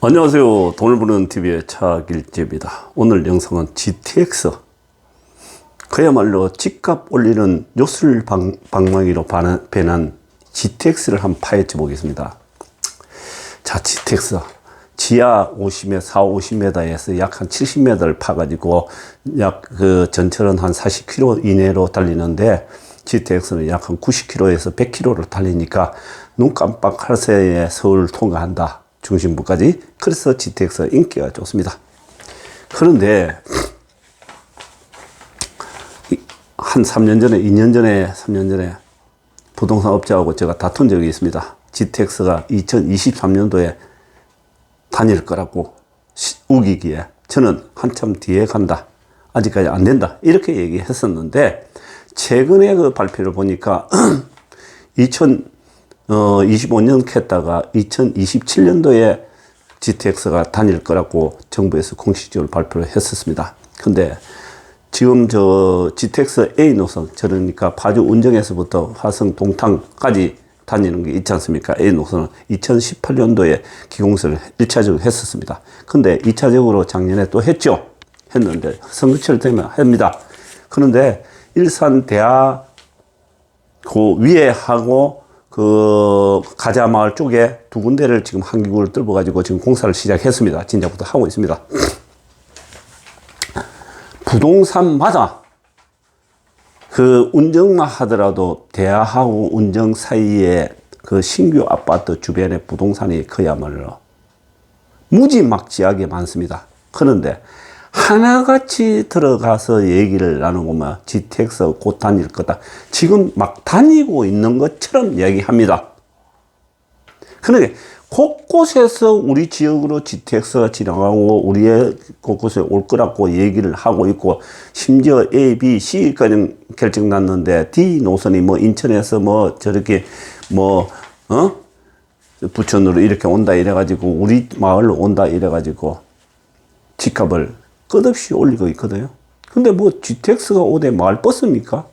안녕하세요. 돈을 버는 TV의 차길재입니다. 오늘 영상은 GTX. 그야말로 집값 올리는 요술 방, 반한, 변한 GTX를 한번 파헤쳐 보겠습니다. 자, GTX. 지하 50m, 4, 50m에서 약 한 70m를 파가지고 약 그 전철은 한 40km 이내로 달리는데 GTX는 약 한 90km에서 100km를 달리니까 눈 깜빡할 새에 서울을 통과한다. 중심부까지. 그래서 GTX 인기가 좋습니다. 그런데 이- 한 3년 전에, 2년 전에, 3년 전에 부동산 업자하고 제가 다툰 적이 있습니다. GTX가 2023년도에 다닐 거라고 시- 우기기에 저는 한참 뒤에 간다. 아직까지 안 된다. 이렇게 얘기했었는데 최근에 그 발표를 보니까 2025년 캤다가 2027년도에 GTX가 다닐 거라고 정부에서 공식적으로 발표를 했었습니다. 근데 지금 저 GTX A 노선, 그러니까 파주 운정에서부터 화성 동탄까지 다니는 게 있지 않습니까? A 노선은 2018년도에 기공사를 1차적으로 했었습니다. 근데 2차적으로 작년에 또 했죠. 했는데 선거철 되면 합니다. 그런데 일산 대하 그 위에 하고 그 가자 마을 쪽에 두 군데를 지금 한 기구를 뚫어 가지고 지금 공사를 시작했습니다. 진작부터 하고 있습니다. 부동산마다 그 운정만 하더라도 대하하고 운정 사이에 그 신규 아파트 주변의 부동산이 그야말로 무지막지하게 많습니다. 그런데 하나같이 들어가서 얘기를 나누고만 GTX 곧 다닐 거다. 지금 막 다니고 있는 것처럼 얘기합니다. 그러니까 곳곳에서 우리 지역으로 GTX가 지나가고 우리의 곳곳에 올 거라고 얘기를 하고 있고 심지어 A, B, C까지 결정 났는데 D 노선이 뭐 인천에서 뭐 저렇게 뭐 어? 부천으로 이렇게 온다 이래가지고 우리 마을로 온다 이래가지고 집값을 끝없이 올리고 있거든요. 근데 뭐 GTX가 오대 마을 버스입니까?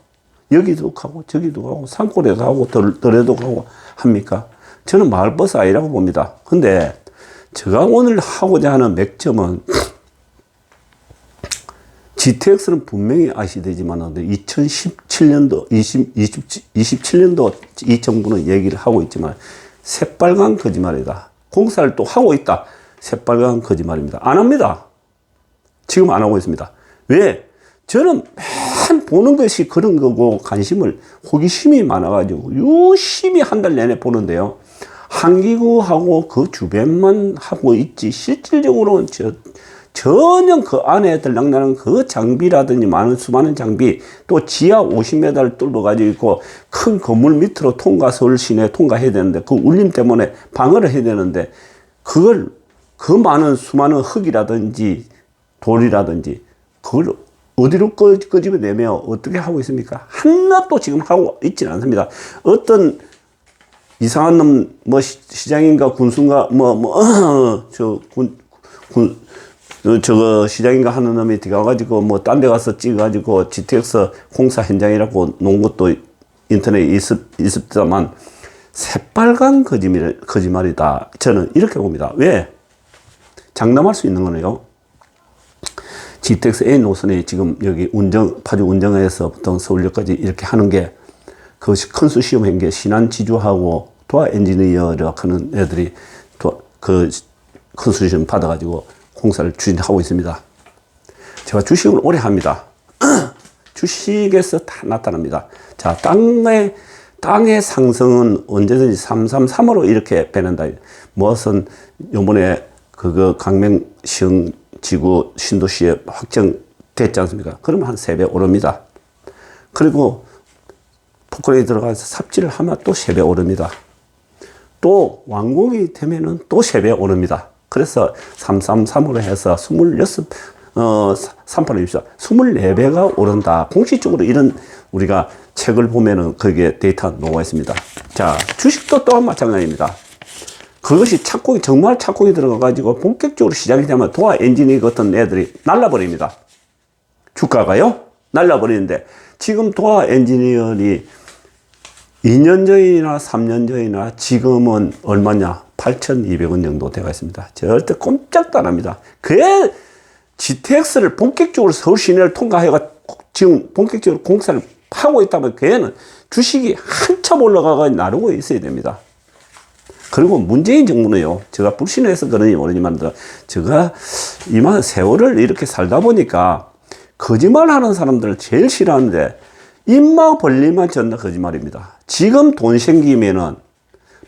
여기도 가고 저기도 가고 산골에도 가고 덜, 덜에도 가고 합니까? 저는 마을 버스 아니라고 봅니다. 근데 제가 오늘 하고자 하는 맥점은 GTX는 분명히 아시되지만 2017년도, 20, 20, 27년도 이 정부는 얘기를 하고 있지만 새빨간 거짓말이다. 공사를 또 하고 있다. 새빨간 거짓말입니다. 안 합니다. 지금 안 하고 있습니다. 왜? 저는 맨 보는 것이 그런 거고 관심을 호기심이 많아가지고 유심히 한 달 내내 보는데요. 한기구하고 그 주변만 하고 있지 실질적으로는 저, 전혀 그 안에 들락나는 그 장비라든지 많은 수많은 장비 또 지하 50m를 뚫어 가지고 있고 큰 건물 밑으로 통과 서울 시내 통과해야 되는데 그 울림 때문에 방어를 해야 되는데 그걸 그 많은 수많은 흙이라든지 돌이라든지 그걸 어디로 끄, 끄집어내며 어떻게 하고 있습니까? 하나도 지금 하고 있지는 않습니다. 어떤 이상한 놈, 뭐, 시- 시장인가 군수인가, 뭐, 뭐, 저, 군, 군, 어, 저거 시장인가 하는 놈이 들어가가지고 뭐, 딴 데 가서 찍어가지고 GTX 공사 현장이라고 놓은 것도 인터넷에 있었, 있었다만, 새빨간 거짓말, 거짓말이다. 저는 이렇게 봅니다. 왜? 장담할 수 있는 거는요. GTX A 노선이 지금 여기 운정, 파주 운정에서부터 서울역까지 이렇게 하는 게 그것이 큰 수시험인 게 신안 지주하고 도화 엔지니어라 하는 애들이 도, 그, 큰 수시험 받아가지고 공사를 추진하고 있습니다. 제가 주식을 오래 합니다. 주식에서 다 나타납니다. 자, 땅의, 땅의 상승은 언제든지 333으로 이렇게 변한다. 무엇은 요번에 그거 강명시흥 지구 신도시에 확정됐지 않습니까? 그러면 한 3배 오릅니다. 그리고 포크레에 들어가서 삽질을 하면 또 3배 오릅니다. 또 완공이 되면은 또 3배 오릅니다. 그래서 333으로 해서 26, 어, 38을 입시다. 24배가 오른다. 공식적으로 이런 우리가 책을 보면은 거기에 데이터 나와 있습니다. 자, 주식도 또한 마찬가지입니다. 그것이 착공이, 정말 착공이 들어가 가지고 본격적으로 시작이 되면 도화 엔지니어 같은 애들이 날라버립니다. 주가가요? 날라버리는데 지금 도화 엔지니어이 2년 전이나 3년 전이나 지금은 얼마냐? 8,200원 정도 되어 있습니다. 절대 꼼짝도 안 합니다. 그에 GTX를 본격적으로 서울 시내를 통과해가 지금 본격적으로 공사를 하고 있다면 걔는 주식이 한참 올라가가 나르고 있어야 됩니다. 그리고 문재인 정부는요, 제가 불신해서 그런지 모르지만, 제가 이만 세월을 이렇게 살다 보니까 거짓말 하는 사람들을 제일 싫어하는데, 입만 벌리면 전다 거짓말입니다. 지금 돈 생기면은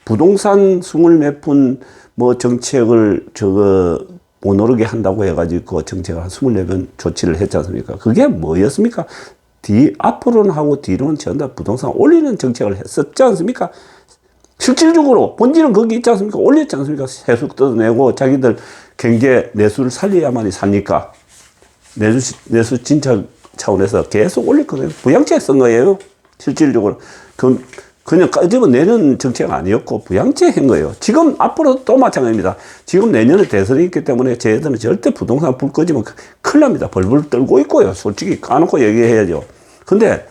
부동산 스물 몇푼 뭐 정책을 저거 못 오르게 한다고 해가지고 그 정책을 한 스물 네번 조치를 했지 않습니까? 그게 뭐였습니까? 뒤, 앞으로는 하고 뒤로는 전다 부동산 올리는 정책을 했었지 않습니까? 실질적으로 본질은 거기 있지 않습니까? 올렸지 않습니까? 세수 뜯어내고 자기들 경제 내수를 살려야만이 사니까 내수, 내수 진짜 차원에서 계속 올렸거든요. 부양책 쓴 거예요. 실질적으로. 그, 그냥 꺼집어 내는 정책 아니었고 부양책 한 거예요. 지금 앞으로 또 마찬가지입니다. 지금 내년에 대선이 있기 때문에 저희들은 절대 부동산 불 꺼지면 큰일 납니다. 벌벌 떨고 있고요. 솔직히 까놓고 얘기해야죠. 근데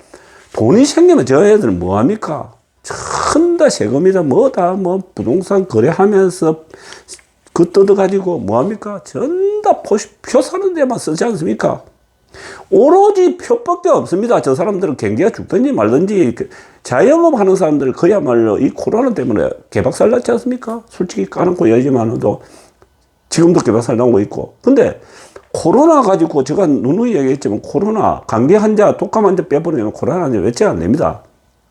돈이 생기면 저희들은 뭐합니까? 전다 세금이다 뭐다 뭐 부동산 거래하면서 그 뜯어가지고 뭐합니까? 전다 표, 표 사는 데만 쓰지 않습니까? 오로지 표밖에 없습니다. 저 사람들은 경기가 죽든지 말든지 그 자영업 하는 사람들 그야말로 이 코로나 때문에 개박살 났지 않습니까? 솔직히 까놓고 얘기만해도 지금도 개박살 나고 있고. 근데 코로나 가지고 제가 누누이 얘기했지만 코로나 감기 환자, 독감 환자 빼버리면 코로나 환자 외치 안 됩니다.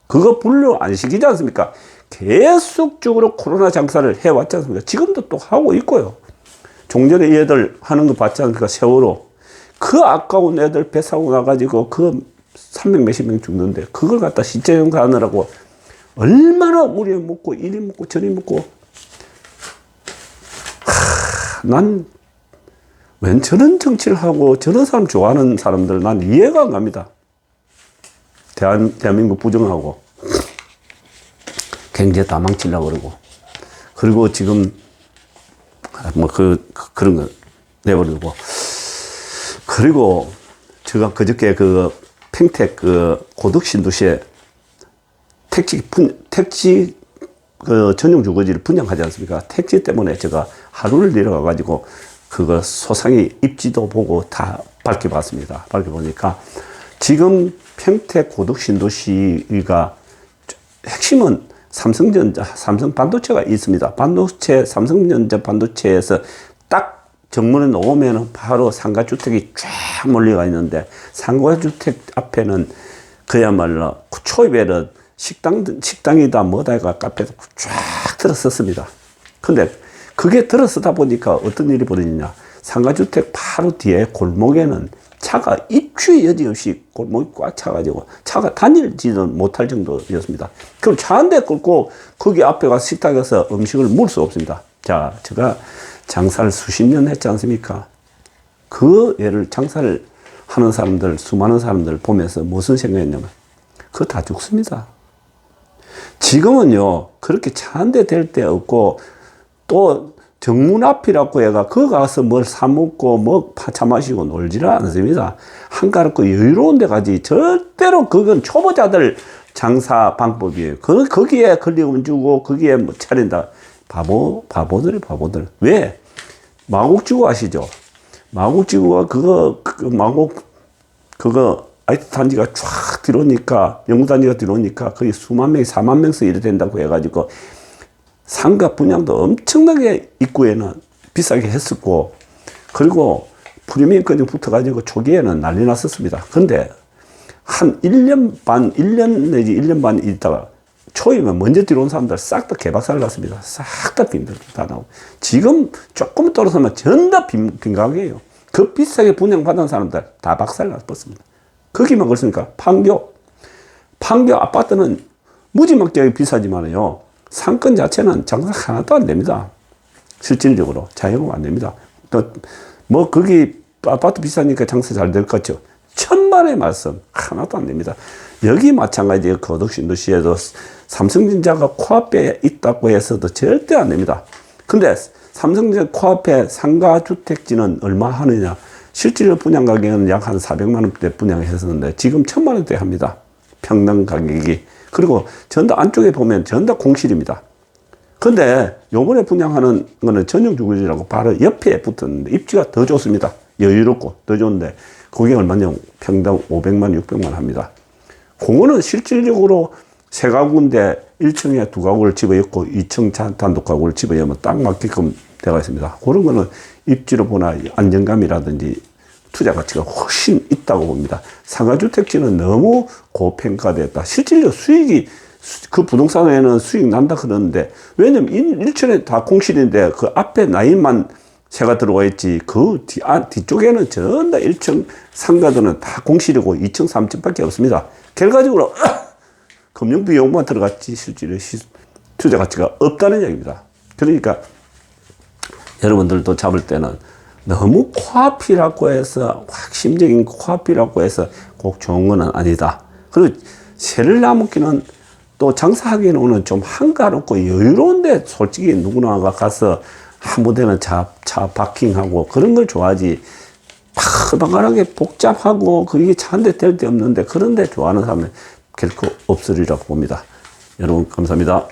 그거 분류 안 시키지 않습니까? 계속적으로 코로나 장사를 해왔지 않습니까? 지금도 또 하고 있고요. 종전에 얘들 하는 거 봤지 않습니까? 세월호. 그 아까운 애들 배 사고 나가지고 그 300 몇십 명 죽는데 그걸 갖다 시제 연구하느라고 얼마나 우리 먹고 이리 먹고 저리 먹고 하, 난웬 저런 정치를 하고 저런 사람 좋아하는 사람들 난 이해가 안 갑니다. 대한, 대한민국 부정하고 경제 다 망치려고 그러고 그리고 지금 뭐 그 그런 거 내버리고 그리고 제가 그저께 그 평택 그 고덕 신도시에 택지 분 택지 그 전용 주거지를 분양하지 않습니까? 택지 때문에 제가 하루를 내려가 가지고 그거 소상히 입지도 보고 다 밝혀봤습니다. 밝혀보니까 지금 평택 고덕 신도시가 핵심은 삼성전자, 삼성 반도체가 있습니다. 반도체, 삼성전자 반도체에서 딱 정문에 놓으면 바로 상가주택이 쫙 몰려가 있는데 상가주택 앞에는 그야말로 초입에는 식당, 식당이다 뭐다가 카페도 쫙 들어섰습니다. 근데 그게 들어서다 보니까 어떤 일이 벌어지냐. 상가주택 바로 뒤에 골목에는 차가 입추의 여지 없이 골목이 꽉 차가지고 차가 다닐지는 못할 정도였습니다. 그럼 차 한 대 끌고 거기 앞에 가서 식당에서 음식을 먹을 수 없습니다. 자, 제가 장사를 수십 년 했지 않습니까? 그 예를 장사를 하는 사람들, 수많은 사람들 보면서 무슨 생각했냐면, 그거 다 죽습니다. 지금은요, 그렇게 차 한대댈데 없고, 또 정문 앞이라고 해가 거 가서 뭘 사먹고 뭐 파차 마시고 놀지를 않습니다. 한가롭고 여유로운 데 가지 절대로 그건 초보자들 장사 방법이에요. 그, 거기에 걸리면 주고 거기에 뭐 차린다. 바보, 바보들이 바보들. 왜? 마곡지구 아시죠? 마곡지구가 그거, 그 마곡, 그거 아이트 단지가 쫙 들어오니까, 영구 단지가 들어오니까 거의 수만 명이, 사만 명씩 이래 된다고 해가지고 상가 분양도 엄청나게 입구에는 비싸게 했었고, 그리고 프리미엄까지 붙어가지고 초기에는 난리 났었습니다. 근데 한 1년 반, 1년 내지 1년 반 있다가 초임에 먼저 들어온 사람들 싹 다 개박살 났습니다. 싹 다 빈들 다 나오고. 지금 조금 떨어서면 전다 빈, 빈가게예요. 그 비싸게 분양받은 사람들 다 박살 났습니다. 거기만 그렇습니까? 판교. 판교 아파트는 무지막지하게 비싸지만요. 상권 자체는 장사 하나도 안 됩니다. 실질적으로. 자영업 안 됩니다. 또, 뭐, 거기 아파트 비싸니까 장사 잘 될 것 같죠. 천만의 말씀. 하나도 안 됩니다. 여기 마찬가지예요. 거덕신도시에도 삼성전자가 코앞에 있다고 해서도 절대 안 됩니다. 근데 삼성전자 코앞에 상가주택지는 얼마 하느냐? 실질적 분양 가격은 약 한 400만 원대 분양했었는데 지금 천만 원대 합니다. 평당 가격이. 그리고 전다 안쪽에 보면 전다 공실입니다. 근데 요번에 분양하는 거는 전용 주거지라고 바로 옆에 붙었는데 입지가 더 좋습니다. 여유롭고 더 좋은데 그게 얼마냐 평당 500만 600만 합니다. 그거는 실질적으로 세 가구인데 1층에 두 가구를 집어였고 2층 자- 단독 가구를 집어여면 딱 맞게끔 되어 있습니다. 그런 거는 입지로 보나 안정감이라든지 투자 가치가 훨씬 있다고 봅니다. 상가주택지는 너무 고평가됐다. 실질적 수익이 수- 그 부동산에는 수익 난다 그러는데 왜냐면 일- 일천에 다 공실인데 그 앞에 라인만 새가 들어와 있지 그 뒤, 아, 뒤쪽에는 전부 다 1층 상가들은 다 공실이고 2층, 3층밖에 없습니다. 결과적으로 금융 비용만 들어갔지 실질의 시- 투자 가치가 없다는 얘기입니다. 그러니까 여러분들도 잡을 때는 너무 코앞이라고 해서 확심적인 코앞이라고 해서 꼭 좋은 건 아니다. 그리고 새를 나무기는 또 장사하기에는 좀 한가롭고 여유로운데 솔직히 누구나가 가서 아무 데나 차, 차 파킹하고 그런 걸 좋아하지 바글바글하게 복잡하고 그게 차한대될데 없는데 그런 데 좋아하는 사람은 결코 없으리라고 봅니다. 여러분 감사합니다.